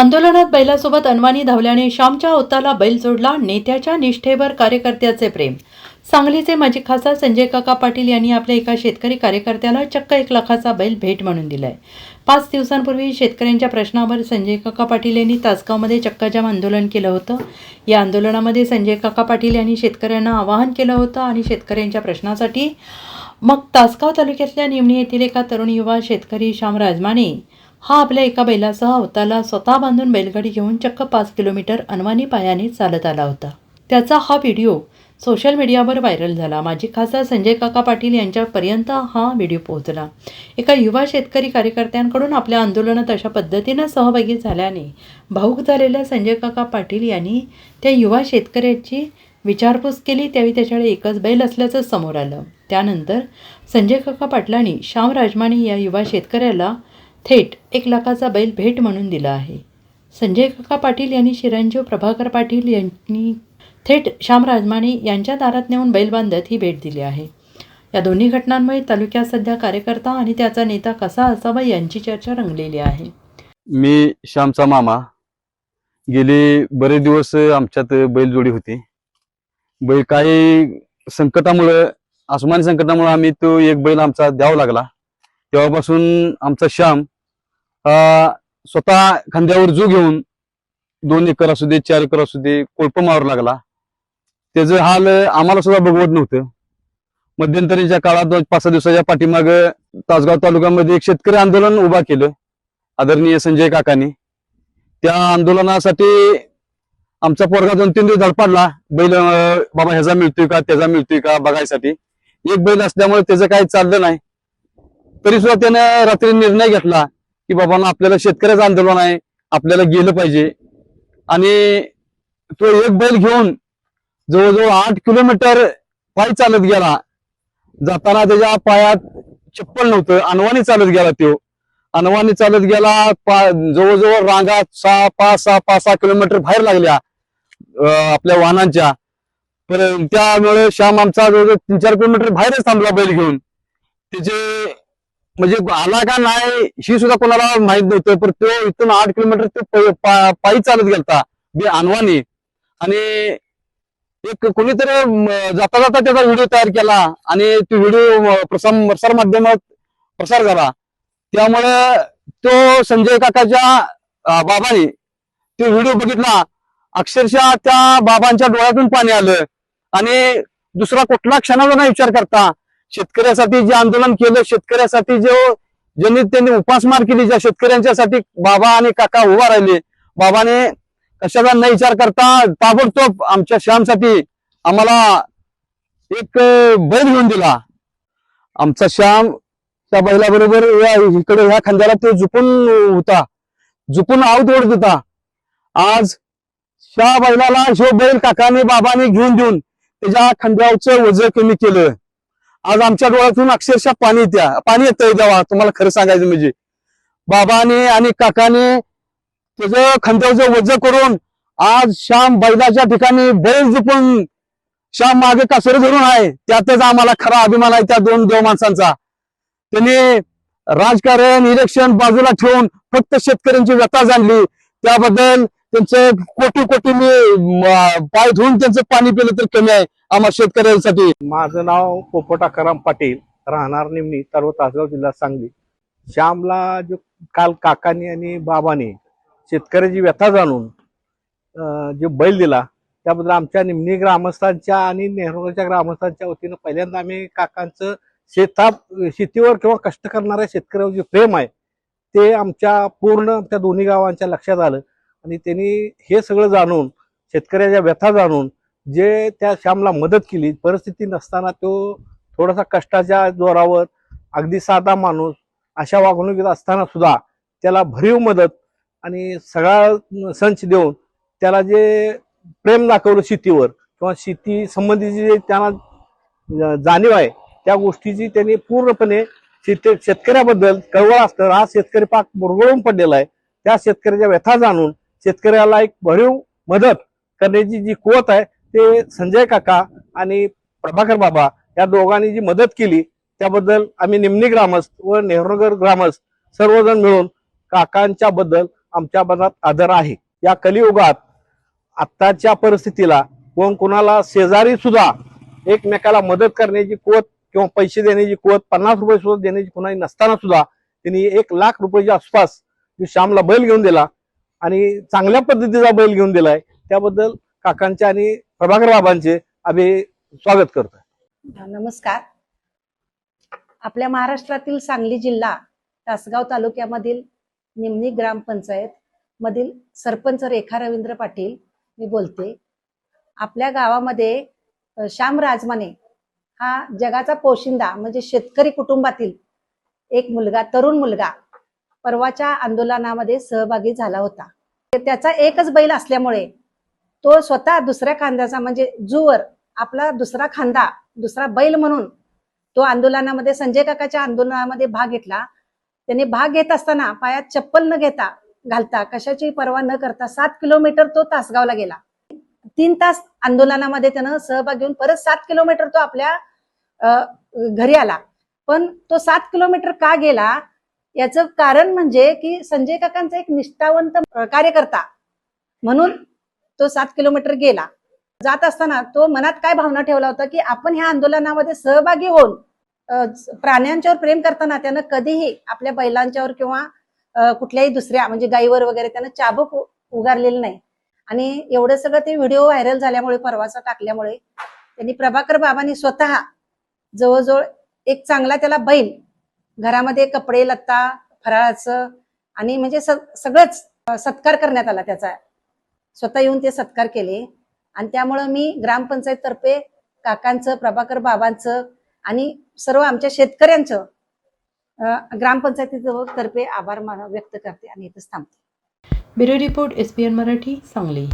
आंदोलनात बैलासोबत अनवाणी धावल्याने श्यामच्या ओताला बैल जोडला. नेत्याच्या निष्ठेवर कार्यकर्त्याचे प्रेम. सांगलीचे माजी खासदार संजय काका पाटील यांनी आपल्या एका शेतकरी कार्यकर्त्याला चक्क एक लाखाचा बैल भेट म्हणून दिलाय. पाच दिवसांपूर्वी शेतकऱ्यांच्या प्रश्नावर संजय काका पाटील यांनी तासगावमध्ये चक्काजाम आंदोलन केलं होतं. या आंदोलनामध्ये संजय काका पाटील यांनी शेतकऱ्यांना आवाहन केलं होतं आणि शेतकऱ्यांच्या प्रश्नासाठी मग तासगाव तालुक्यातल्या निमणी येथील एका तरुण युवा शेतकरी श्याम राजमाने हा आपल्या एका बैलासह अवताला स्वतः बांधून बैलगाडी घेऊन चक्क पाच किलोमीटर अनवानी पायाने चालत आला होता. त्याचा हा व्हिडिओ सोशल मीडियावर व्हायरल झाला. माजी खासदार संजय काका पाटील यांच्यापर्यंत हा व्हिडिओ पोहोचला. एका युवा शेतकरी कार्यकर्त्यांकडून आपल्या आंदोलनात अशा पद्धतीनं सहभागी झाल्याने भाऊक झालेल्या संजय काका पाटील यांनी त्या युवा शेतकऱ्याची विचारपूस केली. त्यावेळी त्याच्याकडे एकच बैल असल्याचं समोर आलं. त्यानंतर संजय काका पाटलांनी श्याम राजमाने या युवा शेतकऱ्याला थेट एक लाखाचा बैल भेट म्हणून दिला आहे. संजय काका पाटील यांनी चिरंजीव प्रभाकर पाटील यांनी थेट श्याम राजमाणी यांच्या दारात नेऊन बैल बांधत ही भेट दिली आहे. या दोन्ही घटनांमुळे तालुक्यात सध्या कार्यकर्ता आणि त्याचा नेता कसा असावा यांची चर्चा रंगलेली आहे. मी श्यामचा मामा. गेले बरेच दिवस आमच्यात बैलजोडी होती. बैल काही संकटामुळं आसमानी संकटामुळे आम्ही तो एक बैल आमचा द्यावा लागला. तेव्हापासून आमचा श्याम स्वतः खांद्यावर जो घेऊन दोन एकर असू दे चार एकर असू दे कोळप मारू लागला. त्याचं हाल आम्हाला सुद्धा बघवत नव्हतं. मध्यंतरीच्या काळात पाच सहा दिवसाच्या पाठीमाग तासगाव तालुक्यामध्ये एक शेतकरी आंदोलन उभा केलं आदरणीय संजय काकांनी. त्या आंदोलनासाठी आमचा पोरगा दोन तीन दिवस धडपाडला बैल बाबा ह्याचा मिळतोय का त्याचा मिळतोय का बघायसाठी. एक बैल असल्यामुळे त्याचं काही चाललं नाही. तरी सुद्धा त्यानं रात्री निर्णय घेतला. की बाबांना आपल्याला शेतकऱ्याचं आंदोलन आहे आपल्याला गेलं पाहिजे. आणि तो एक बैल घेऊन जवळजवळ आठ किलोमीटर पायी चालत गेला. जाताना त्याच्या पायात चप्पल नव्हतं. अनवाणी चालत गेला तो. अनवाणी चालत गेला जवळजवळ रांगा सहा पाच सहा पाच सहा किलोमीटर बाहेर लागल्या आपल्या वाहनांच्या. पण त्यामुळे श्याम आमचा जवळजवळ तीन चार किलोमीटर बाहेरच थांबला बैल घेऊन. त्याचे म्हणजे आला का नाही ही सुद्धा कोणाला माहीत नव्हतं पण तो इथून आठ किलोमीटर ते पायी चालत गेलता बे अनवानी आणि एक कोणीतरी जाता जाता त्याचा व्हिडिओ तयार केला आणि तो व्हिडिओ प्रसार प्रसार माध्यमात प्रसार झाला. त्यामुळे तो संजय काकाच्या बाबाने तो व्हिडिओ बघितला. अक्षरशः त्या बाबांच्या डोळ्यातून पाणी आलं. आणि दुसरा कुठला क्षणाचा नाही विचार करता शेतकऱ्यासाठी जे आंदोलन केलं शेतकऱ्यासाठी जो ज्यांनी त्यांनी उपासमार केली ज्या शेतकऱ्यांच्यासाठी बाबा आणि काका उभा राहिले. बाबाने कशाचा न विचार करता ताबडतोब आमच्या श्यामसाठी आम्हाला एक बैल घेऊन दिला. आमचा श्याम त्या बैलाबरोबर या इकडे ह्या खांद्याला तो झुपून होता. झुपून आऊत ओढत होता. आज त्या बैलाला जो बैल काकाने बाबाने घेऊन देऊन त्याच्या खांद्यावरचं वजन कमी केलं. आज आमच्या डोळ्यातून अक्षरशः पाणी येत्या पाणी येतंय देवा तुम्हाला खरं सांगायचं म्हणजे. बाबाने आणि काकाने त्याचं खांद्यावरचं वज करून आज श्याम बैलाच्या ठिकाणी बैल जपून श्याम मागे कासर धरून आहे. त्यातच आम्हाला खरा अभिमान आहे त्या दोन देव माणसांचा. त्यांनी राजकारण इलेक्शन बाजूला ठेवून फक्त शेतकऱ्यांची व्यथा जाणली. त्याबद्दल त्यांचं कोटी कोटी मी पाय धुवून त्यांचं पाणी पिलं तर कमी आहे आम्हा शेतकऱ्यांसाठी. माझं नाव पोपटाकाराम पाटील राहणार निमणी तालुका तासगाव जिल्हा सांगली. श्यामला जो काल काकाने आणि बाबांनी शेतकऱ्याची व्यथा जाणून जे जो बैल दिला त्याबद्दल आमच्या निमणी ग्रामस्थांच्या आणि नेहरूच्या ग्रामस्थांच्या वतीनं पहिल्यांदा आम्ही काकांचं शेता शेतीवर किंवा कष्ट करणाऱ्या शेतकऱ्यावर जे प्रेम आहे ते आमच्या पूर्ण त्या दोन्ही गावांच्या लक्षात आलं. आणि त्यांनी हे सगळं जाणून शेतकऱ्याच्या व्यथा जाणून जे त्या श्यामला मदत केली परिस्थिती नसताना तो थोडासा कष्टाच्या जोरावर अगदी साधा माणूस अशा वागणुकीत असताना सुद्धा त्याला भरीव मदत आणि सगळा संच देऊन त्याला जे प्रेम दाखवलं शेतीवर किंवा शेती संबंधीची जे त्यांना जाणीव आहे त्या गोष्टीची त्यांनी पूर्णपणे शेत शेतकऱ्याबद्दल कळवळ असतं. हा शेतकरी पाक मुरगळून पडलेला आहे. त्या शेतकऱ्याच्या व्यथा जाणून शेतकऱ्याला एक भरीव मदत करण्याची जी कुवत आहे ते संजय काका आणि प्रभाकर बाबा या दोघांनी जी मदत केली त्याबद्दल आम्ही निमणी ग्रामस्थ व नेहरूनगर ग्रामस्थ सर्वजण मिळून काकांच्या बद्दल आमच्या मनात आदर आहे. या कलियुगात आत्ताच्या परिस्थितीला कोण कोणाला शेजारी सुद्धा एकमेकाला मदत करण्याची कुवत किंवा पैसे देण्याची कुवत पन्नास रुपये सुद्धा देण्याची कुणाही नसताना सुद्धा त्यांनी एक लाख रुपयाच्या आसपास श्यामला बैल घेऊन दिला आणि चांगल्या पद्धतीचा बैल घेऊन दिलाय. त्याबद्दल काकांचे आणि प्रभाकर बाबांचे आम्ही स्वागत करतो नमस्कार. आपल्या महाराष्ट्रातील सांगली जिल्हा तासगाव तालुक्यामधील निमणी ग्रामपंचायत मधील सरपंच रेखा रवींद्र पाटील मी बोलते. आपल्या गावामध्ये श्याम राजमाने हा जगाचा पोशिंदा म्हणजे शेतकरी कुटुंबातील एक मुलगा तरुण मुलगा परवाच्या आंदोलनामध्ये सहभागी झाला होता. त्याचा एकच बैल असल्यामुळे तो स्वतः दुसऱ्या खांद्याचा म्हणजे जुवर आपला दुसरा खांदा दुसरा बैल म्हणून तो आंदोलनामध्ये संजय काकाच्या आंदोलनामध्ये भाग घेतला. त्याने भाग घेत असताना पायात चप्पल न घेता घालता कशाची पर्वा न करता सात किलोमीटर तो तासगावला गेला. तीन तास आंदोलनामध्ये त्यानं सहभाग घेऊन परत सात किलोमीटर तो आपल्या घरी आला. पण तो सात किलोमीटर का गेला? याचं कारण म्हणजे की संजय काकांचा एक निष्ठावंत कार्यकर्ता म्हणून तो सात किलोमीटर गेला. जात असताना तो मनात काय भावना ठेवला होता की आपण ह्या आंदोलनामध्ये सहभागी होऊन प्राण्यांच्यावर प्रेम करताना त्यानं कधीही आपल्या बैलांच्यावर किंवा कुठल्याही दुसऱ्या म्हणजे गाईवर वगैरे त्यानं चाबक उगारलेलं नाही. आणि एवढं सगळं ते व्हिडिओ व्हायरल झाल्यामुळे परवाचा टाकल्यामुळे त्यांनी प्रभाकर बाबांनी स्वतः जवळजवळ एक चांगला त्याला बैल घरामध्ये कपडे लत्ता फराळाचं आणि म्हणजे स- सगळंच सत्कार करण्यात आला त्याचा. स्वतः येऊन ते सत्कार केले. आणि त्यामुळं मी ग्रामपंचायत तर्फे काकांचं प्रभाकर बाबांचं आणि सर्व आमच्या शेतकऱ्यांचं अं, तर्फे आभार मान व्यक्त करते आणि इथंच थांबते. Bureau report S P Marathi Sangli.